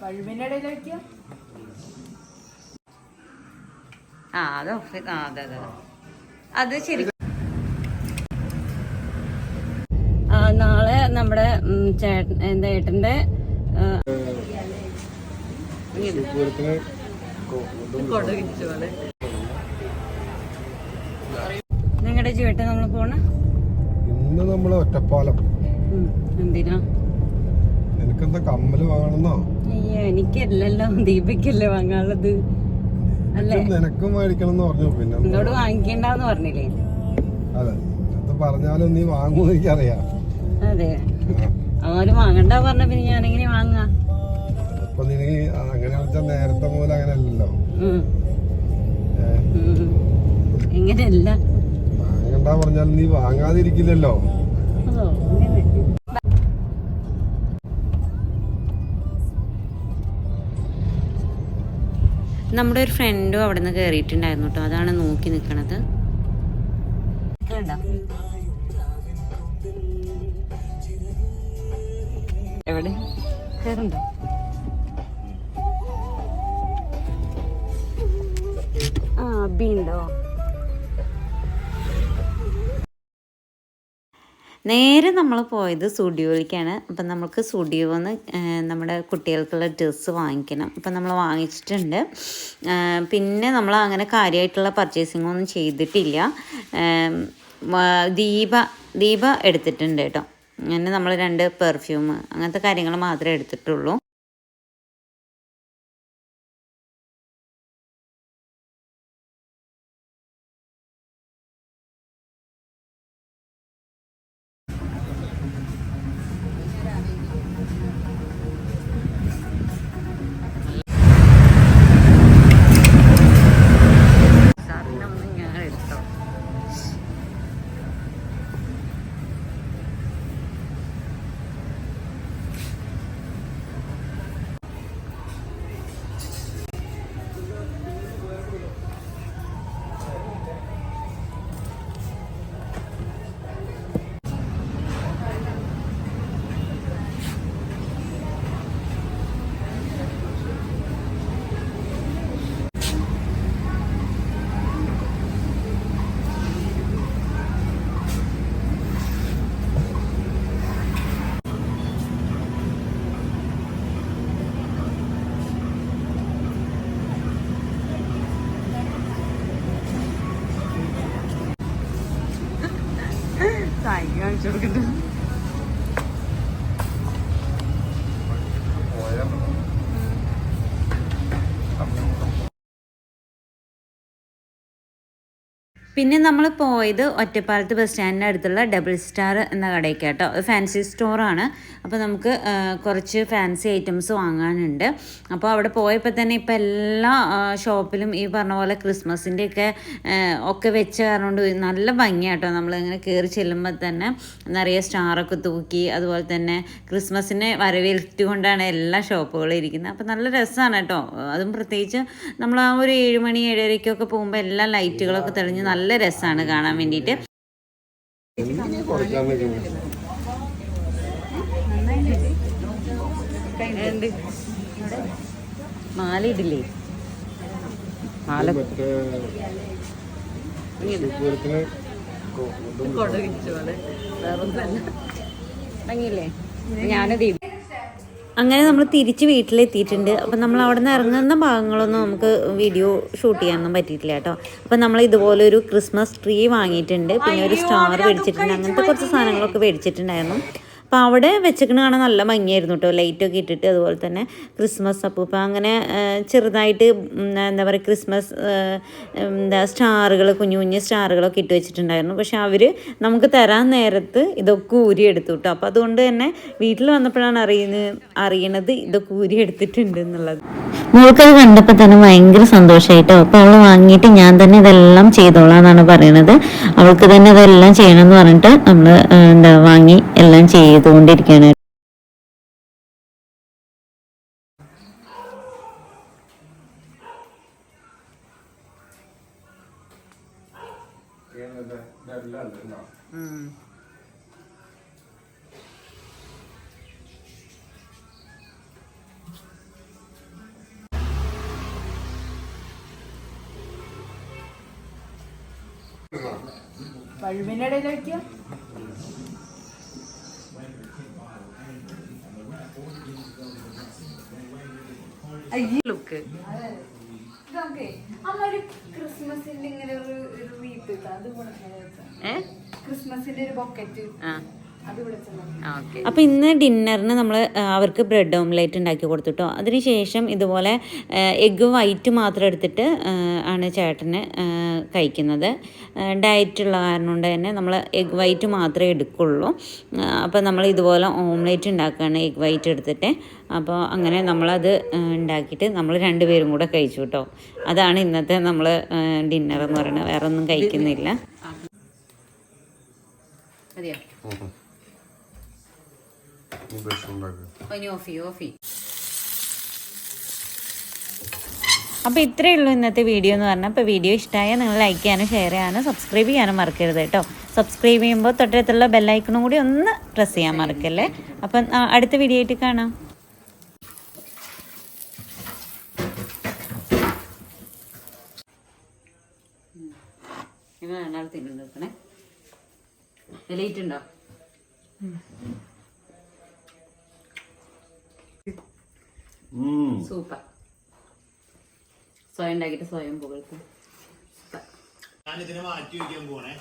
പഴുവിന്റെ ഇടയിലേക്ക് ആ അത് ഓഫ് ആ അതെ അതെ അത്. ശരി. ആ, നാളെ നമ്മുടെ ചേട്ടൻ എന്താ ഏട്ടന്റെ. നിങ്ങളുടെ ചേട്ടൻ നമ്മൾ പോണ? ഇന്ന് നമ്മൾ ഒറ്റപ്പാലം. ഉം, എന്തിനാ നിനക്കെന്താ കമ്മൽ വാങ്ങണമെന്നോ അയ്യോ എനിക്കല്ലല്ലോ. ദീപയ്ക്കല്ലേ വാങ്ങാനുള്ളത്. അല്ലേ? നിനക്കും മേടിക്കണം എന്ന് പറഞ്ഞു. പിന്നെ എന്നോട് വാങ്ങിക്കണ്ടെന്ന് പറഞ്ഞില്ലേ? അതെ അത് പറഞ്ഞാലും നീ വാങ്ങൂന്ന് എനിക്കറിയാം. അതെ. അവർ വാങ്ങണ്ട പറഞ്ഞ പിന്നെ ഞാനെങ്ങനെ വാങ്ങാ അപ്പൊ നീ അങ്ങനെ വെച്ചാൽ നേരത്തെ മുതൽ അങ്ങനെ അല്ലല്ലോ. എങ്ങനെയല്ല വാങ്ങണ്ട പറഞ്ഞാൽ നീ വാങ്ങാതിരിക്കില്ലല്ലോ. നമ്മുടെ ഒരു ഫ്രണ്ടും അവിടെ നിന്ന് കയറിയിട്ടുണ്ടായിരുന്നു കേട്ടോ അതാണ് നോക്കി നിൽക്കണത് എവിടെ? കയറുണ്ടോ ആ അബി ഉണ്ടോ? നേരെ നമ്മൾ പോയത് സ്റ്റുഡിയോയിലേക്കാണ് അപ്പം നമുക്ക് സ്റ്റുഡിയോന്ന് നമ്മുടെ കുട്ടികൾക്കുള്ള ഡ്രസ്സ് വാങ്ങിക്കണം. അപ്പം നമ്മൾ വാങ്ങിച്ചിട്ടുണ്ട്. പിന്നെ നമ്മൾ അങ്ങനെ കാര്യമായിട്ടുള്ള പർച്ചേസിംഗ് ഒന്നും ചെയ്തിട്ടില്ല ദീപ ദീപ എടുത്തിട്ടുണ്ട് കേട്ടോ. അങ്ങനെ നമ്മൾ രണ്ട് പെർഫ്യൂം അങ്ങനത്തെ കാര്യങ്ങൾ മാത്രമേ എടുത്തിട്ടുള്ളൂ. കാണിച്ചു പിന്നെ നമ്മൾ പോയത് ഒറ്റപ്പാലത്ത് ബസ് സ്റ്റാൻഡിന്റെ അടുത്തുള്ള ഡബിൾ സ്റ്റാർ എന്ന കടയ്ക്ക് കേട്ടോ ഫാൻസി സ്റ്റോറാണ് അപ്പോൾ നമുക്ക് കുറച്ച് ഫാൻസി ഐറ്റംസ് വാങ്ങാനുണ്ട്. അപ്പോൾ അവിടെ പോയപ്പോൾ തന്നെ ഇപ്പോൾ എല്ലാ ഷോപ്പിലും ഈ പറഞ്ഞ പോലെ ക്രിസ്മസിന്റെ ഒക്കെ ഒക്കെ വെച്ച കാരണം നല്ല ഭംഗിയാട്ടോ. നമ്മളിങ്ങനെ കയറി ചെല്ലുമ്പോൾ തന്നെ നിറയെ സ്റ്റാറൊക്കെ തൂക്കി അതുപോലെ തന്നെ ക്രിസ്മസിനെ വരവേൽറ്റുകൊണ്ടാണ് എല്ലാ ഷോപ്പുകളും ഇരിക്കുന്നത്. അപ്പോൾ നല്ല രസമാണ് കേട്ടോ. അതും പ്രത്യേകിച്ച് നമ്മൾ ആ ഒരു ഏഴ് മണി ഏഴരയ്ക്കൊക്കെ പോകുമ്പോൾ എല്ലാ ലൈറ്റുകളൊക്കെ തെളിഞ്ഞ് നല്ല രസമാണ് കാണാൻ വേണ്ടിയിട്ട്. മാല ഇടില്ലേ മാല ഭംഗിയില്ലേ? ഞാൻ ദീപ അങ്ങനെ നമ്മൾ തിരിച്ച് വീട്ടിലെത്തിയിട്ടുണ്ട്. അപ്പം നമ്മൾ അവിടെ നിന്ന് ഇറങ്ങുന്ന ഭാഗങ്ങളൊന്നും നമുക്ക് വീഡിയോ ഷൂട്ട് ചെയ്യാനൊന്നും പറ്റിയിട്ടില്ല കേട്ടോ. അപ്പം നമ്മൾ ഇതുപോലെ ഒരു ക്രിസ്മസ് ട്രീ വാങ്ങിയിട്ടുണ്ട്. പിന്നെ ഒരു സ്റ്റാർ മേടിച്ചിട്ടുണ്ട്. അങ്ങനത്തെ കുറച്ച് സാധനങ്ങളൊക്കെ മേടിച്ചിട്ടുണ്ടായിരുന്നു. അപ്പോൾ അവിടെ വെച്ചിക്കണ കാണാൻ നല്ല ഭംഗിയായിരുന്നു കേട്ടോ ലൈറ്റൊക്കെ ഇട്ടിട്ട് അതുപോലെ തന്നെ ക്രിസ്മസ് അപ്പൂപ്പ അങ്ങനെ ചെറുതായിട്ട് എന്താ പറയുക ക്രിസ്മസ് എന്താ സ്റ്റാറുകൾ കുഞ്ഞു കുഞ്ഞു സ്റ്റാറുകളൊക്കെ ഇട്ട് വെച്ചിട്ടുണ്ടായിരുന്നു. പക്ഷെ അവർ നമുക്ക് തരാൻ നേരത്ത് ഇതൊക്കെ ഊരി എടുത്തു കേട്ടോ അപ്പോൾ അതുകൊണ്ട് തന്നെ വീട്ടിൽ വന്നപ്പോഴാണ് അറിയുന്നത് അറിയണത് ഇതൊക്കെ ഊരി എടുത്തിട്ടുണ്ട് എന്നുള്ളത്. മോൾക്കത് കണ്ടപ്പോൾ തന്നെ ഭയങ്കര സന്തോഷമായിട്ടോ അപ്പോൾ അവൾ വാങ്ങിയിട്ട് ഞാൻ തന്നെ ഇതെല്ലാം ചെയ്തോളാം എന്നാണ് പറയണത്. അവൾക്ക് തന്നെ ഇതെല്ലാം ചെയ്യണം എന്ന് പറഞ്ഞിട്ട് നമ്മൾ എന്താ വാങ്ങി എല്ലാം ചെയ്തുകൊണ്ടിരിക്കുകയാണ് പഴുവിനിടയിലേക്ക് ലുക്ക്. ഇതൊക്കെ അമ്മ ഒരു ക്രിസ്മസിന്റെ ഇങ്ങനെ ഒരു ഒരു റീത്ത് ക്രിസ്മസിന്റെ ഒരു ബൊക്കറ്റ്. അപ്പോൾ ഇന്ന് ഡിന്നറിന് നമ്മൾ അവർക്ക് ബ്രെഡ് ഓംലേറ്റ് ഉണ്ടാക്കി കൊടുത്തിട്ടോ. അതിനുശേഷം ഇതുപോലെ എഗ്ഗ് വൈറ്റ് മാത്രം എടുത്തിട്ട് ആണ് ചേട്ടന് കഴിക്കുന്നത്. ഡയറ്റ് ഉള്ള കാരണം കൊണ്ട് തന്നെ നമ്മൾ എഗ് വൈറ്റ് മാത്രമേ എടുക്കുള്ളൂ. അപ്പോൾ നമ്മൾ ഇതുപോലെ ഓംലേറ്റ് ഉണ്ടാക്കുകയാണ് എഗ് വൈറ്റ് എടുത്തിട്ട്. അപ്പോൾ അങ്ങനെ നമ്മളത് ഉണ്ടാക്കിയിട്ട് നമ്മൾ രണ്ടുപേരും കൂടെ കഴിച്ചു കേട്ടോ. അതാണ് ഇന്നത്തെ നമ്മൾ ഡിന്നർ എന്ന് പറയുന്നത്. വേറെ ഒന്നും കഴിക്കുന്നില്ല മതിയോ ഇനി ഓഫി ഓഫി അപ്പോൾ ഇത്രയേ ഉള്ളൂ ഇന്നത്തെ വീഡിയോ എന്ന് പറഞ്ഞാൽ അപ്പോൾ വീഡിയോ ഇഷ്ടമായാൽ നിങ്ങൾ ലൈക്ക് ചെയ്യാനും ഷെയർ ചെയ്യാനും സബ്സ്ക്രൈബ് ചെയ്യാനും മറക്കരുത് കേട്ടോ. സബ്സ്ക്രൈബ് ചെയ്യുമ്പോൾ തൊട്ടടുത്തുള്ള ബെല്ലൈക്കണും കൂടി ഒന്ന് പ്രസ് ചെയ്യാൻ മറക്കല്ലേ? അപ്പം അടുത്ത വീഡിയോ ആയിട്ട് കാണാം. തിന്നേ ലൈറ്റ് ഉണ്ടോ? സൂപ്പർ. സ്വയം ഉണ്ടാക്കിയിട്ട് സ്വയം പുകഴ്ത്തും. ഞാനിതിനെ മാറ്റി വയ്ക്കാൻ പോണേ.